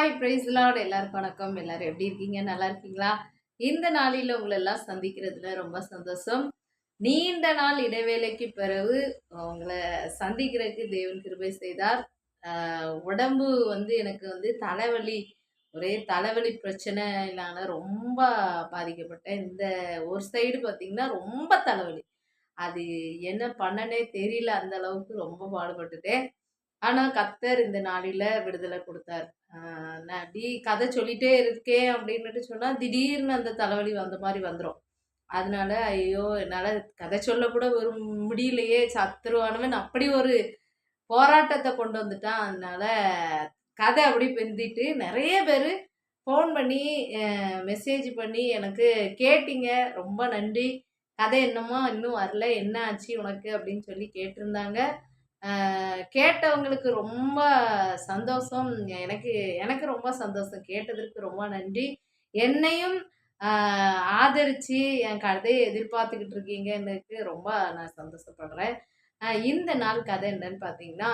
Hi price Lord எல்லாருக்கும் வணக்கம். எல்லாரும் எப்படி இருக்கீங்க? நல்லா இருக்கீங்களா? இந்த நாளில் உங்களை எல்லாம் சந்திக்கிறதுல ரொம்ப சந்தோஷம். நீண்ட நாள் இடைவேளைக்கு பிறகு உங்களை சந்திக்கிறதுக்கு தேவன் கிருபை செய்தார். உடம்பு வந்து எனக்கு வந்து தலைவலி ஒரே தலைவலி பிரச்சனைனால ரொம்ப பாதிக்கப்பட்டேன். இந்த ஒரு சைடு பார்த்தீங்கன்னா ரொம்ப தலைவலி. அது என்ன பண்ணனே தெரியல. அந்த அளவுக்கு ரொம்ப பாடுபட்டுட்டேன். ஆனால் கத்தர் இந்த நாளில் விடுதலை கொடுத்தார். நடி நான் அப்படி கதை சொல்லிட்டே இருக்கேன் அப்படின்னுட்டு சொன்னால் திடீர்னு அந்த தலைவலி வந்த மாதிரி வந்துடும் அதனால ஐயோ என்னால் கதை சொல்ல கூட ஒரு முடியலையே சத்துருவானவன் அப்படி ஒரு போராட்டத்தை கொண்டு வந்துட்டான். அதனால கதை அப்படி பெந்திட்டு நிறைய பேர் ஃபோன் பண்ணி மெசேஜ் பண்ணி எனக்கு கேட்டீங்க. ரொம்ப நன்றி. கதை என்னமோ இன்னும் வரல. என்ன ஆச்சு உனக்கு? அப்படின்னு சொல்லி கேட்டிருந்தாங்க. கேட்டவங்களுக்கு ரொம்ப சந்தோஷம். எனக்கு எனக்கு ரொம்ப சந்தோஷம். கேட்டதற்கு ரொம்ப நன்றி. என்னையும் ஆதரித்து ஆதரிச்சு என் கதையை எதிர்பார்த்துக்கிட்டு இருக்கீங்கன்னுக்கு ரொம்ப நான் சந்தோஷப்படுறேன். இந்த நாள் கதை என்னன்னு பார்த்தீங்கன்னா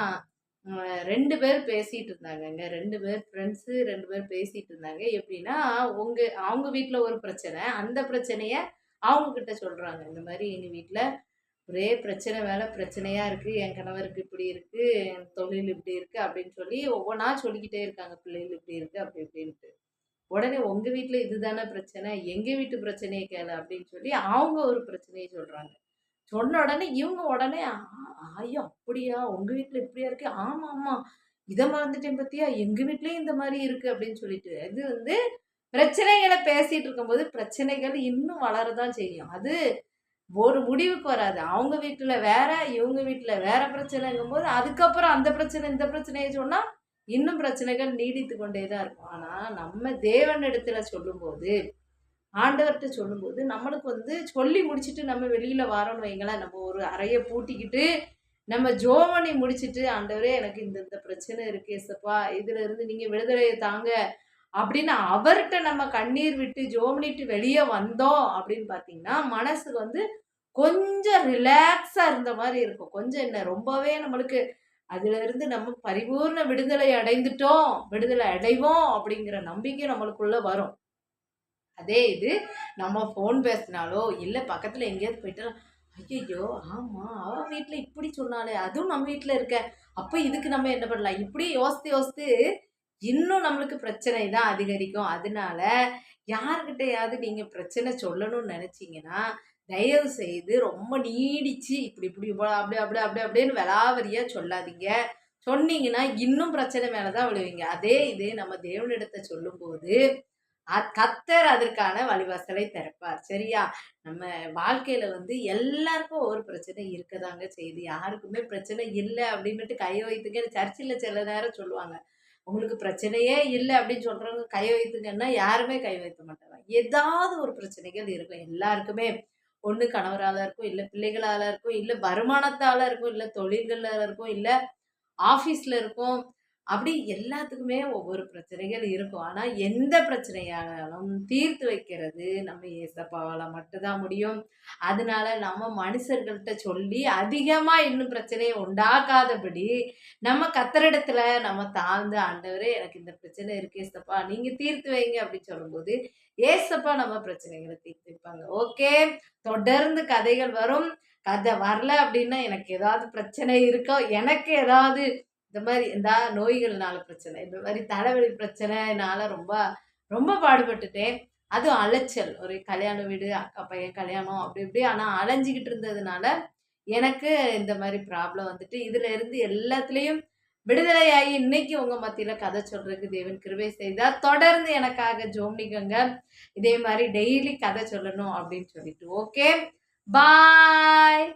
ரெண்டு பேர் பேசிட்டு இருந்தாங்கங்க. ரெண்டு பேர் ஃப்ரெண்ட்ஸு ரெண்டு பேர் பேசிட்டு இருந்தாங்க. எப்படின்னா உங்கள் அவங்க வீட்டில் ஒரு பிரச்சனை. அந்த பிரச்சனையை அவங்கக்கிட்ட சொல்கிறாங்க இந்த மாதிரி எங்கள் வீட்டில் ஒரே பிரச்சனை மேலே பிரச்சனையாக இருக்குது என் கணவருக்கு இப்படி இருக்குது என் தொழில் இப்படி இருக்குது அப்படின்னு சொல்லி ஒவ்வொன்றா சொல்லிக்கிட்டே இருக்காங்க பிள்ளைகள் இப்படி இருக்குது அப்படி இப்படின்ட்டு. உடனே உங்கள் வீட்டில் இதுதானே பிரச்சனை? எங்கள் வீட்டு பிரச்சனையை கேளு அப்படின்னு சொல்லி அவங்க ஒரு பிரச்சனையை சொல்கிறாங்க சொன்ன உடனே இவங்க உடனே "ஆ- ஐயோ அப்படியா? உங்கள் வீட்டில் இப்படியா இருக்கு? ஆமாம் ஆமாம் இதை மறந்துட்டேன் பற்றியா எங்கள் வீட்லேயும் இந்த மாதிரி இருக்குது அப்படின்னு சொல்லிட்டு இது வந்து பிரச்சனைகளை பேசிகிட்டு இருக்கும்போது பிரச்சனைகள் இன்னும் வளரதான் செய்யும். அது ஒரு முடிவுக்கு வராது. அவங்க வீட்டில் வேற இவங்க வீட்டில் வேற பிரச்சனைங்கும் போது அதுக்கப்புறம் அந்த பிரச்சனை இந்த பிரச்சனையை சொன்னால் இன்னும் பிரச்சனைகள் நீடித்து கொண்டே தான் இருக்கும். ஆனால் நம்ம தேவன் இடத்துல சொல்லும்போது ஆண்டவர்கிட்ட சொல்லும்போது நம்மளுக்கு வந்து சொல்லி முடிச்சுட்டு நம்ம வெளியில் வரோன்னு வைங்களேன். நம்ம ஒரு அறையை பூட்டிக்கிட்டு நம்ம ஜோமனை முடிச்சிட்டு ஆண்டவரே எனக்கு இந்த இந்த பிரச்சனை இருக்கு ஏசப்பா இதுல இருந்து நீங்கள் விடுதலையை தாங்க அப்படின்னு அவர்கிட்ட நம்ம கண்ணீர் விட்டு ஜோமினிட்டு வெளியே வந்தோம் அப்படின்னு பார்த்தீங்கன்னா மனசுக்கு வந்து கொஞ்சம் ரிலாக்ஸாக இருந்த மாதிரி இருக்கும். கொஞ்சம் என்ன ரொம்பவே நம்மளுக்கு அதிலிருந்து நம்ம பரிபூர்ண விடுதலை அடைந்துட்டோம் விடுதலை அடைவோம் அப்படிங்கிற நம்பிக்கை நம்மளுக்குள்ள வரும். அதே இது நம்ம ஃபோன் பேசினாலோ இல்லை பக்கத்தில் எங்கேயாவது போயிட்டாலும் ஐயோ ஆமாம் அவன் வீட்டில் இப்படி சொன்னாலே அதுவும் நம்ம வீட்டில் இருக்க அப்போ இதுக்கு நம்ம என்ன பண்ணலாம்? இப்படி யோசித்து யோசித்து இன்னும் நம்மளுக்கு பிரச்சனை தான் அதிகரிக்கும். அதனால யாருக்கிட்டையாவது நீங்கள் பிரச்சனை சொல்லணும்னு நினச்சிங்கன்னா தயவு செய்து ரொம்ப நீடிச்சு இப்படி இப்படி அப்படி அப்படி அப்படி அப்படின்னு விளாவரியாக சொல்லாதீங்க. சொன்னீங்கன்னா இன்னும் பிரச்சனை மேலே தான் விழுவீங்க. அதே இதே நம்ம தேவனிடத்தை சொல்லும்போது கத்தர் அதற்கான வழிவாசலை திறப்பார். சரியா? நம்ம வாழ்க்கையில வந்து எல்லாருக்கும் ஒரு பிரச்சனை இருக்கதாங்க செய்யுது யாருக்குமே பிரச்சனை இல்லை அப்படின்னுட்டு கை வைத்துங்க. சர்ச்சில் சில நேரம் சொல்லுவாங்க உங்களுக்கு பிரச்சனையே இல்லை அப்படின்னு சொல்றவங்க கை வைத்துங்கன்னா யாருமே கை வைக்க மாட்டாங்க. ஏதாவது ஒரு பிரச்சனைகள் இருக்கும் எல்லாருக்குமே ஒன்று கணவரால இருக்கும் இல்லை பிள்ளைகளால இருக்கும் இல்லை வருமானத்தால இருக்கும் இல்லை தொழில்களால இருக்கும் இல்லை ஆஃபீஸில் இருக்கும். அப்படி எல்லாத்துக்குமே ஒவ்வொரு பிரச்சனைகள் இருக்கும். ஆனால் எந்த பிரச்சனையானாலும் தீர்த்து வைக்கிறது நம்ம ஏசப்பாவால் மட்டும்தான் முடியும். அதனால நம்ம மனுஷர்கள்ட்ட சொல்லி அதிகமாக இன்னும் பிரச்சனையை உண்டாக்காதபடி நம்ம கத்தரிடத்துல நம்ம தாழ்ந்து ஆண்டவரே எனக்கு இந்த பிரச்சனை இருக்கு ஏசப்பா நீங்கள் தீர்த்து வைங்க அப்படின்னு சொல்லும்போது ஏசப்பா நம்ம பிரச்சனைகளை தீர்த்து வைப்பாங்க. ஓகே? தொடர்ந்து கதைகள் வரும். கதை வரல அப்படின்னா எனக்கு ஏதாவது பிரச்சனை இருக்கோ? எனக்கு ஏதாவது இந்த மாதிரி இந்த நோய்கள்னால பிரச்சனை இந்த மாதிரி தலைவலி பிரச்சனைனால ரொம்ப ரொம்ப பாடுபட்டுட்டேன். அதுவும் அலைச்சல். ஒரு கல்யாண வீடு அக்கா பையன் கல்யாணம் அப்படி இப்படி ஆனால் அலைஞ்சிக்கிட்டு இருந்ததுனால எனக்கு இந்த மாதிரி ப்ராப்ளம் வந்துட்டு. இதுல இருந்து எல்லாத்துலேயும் விடுதலையாகி இன்னைக்கு உங்க மத்தியில கதை சொல்றதுக்கு தேவன் கிருபை செய்தா தொடர்ந்து எனக்காக ஜோம்னிக்கங்க. இதே மாதிரி டெய்லி கதை சொல்லணும் அப்படின்னு சொல்லிட்டு. Okay bye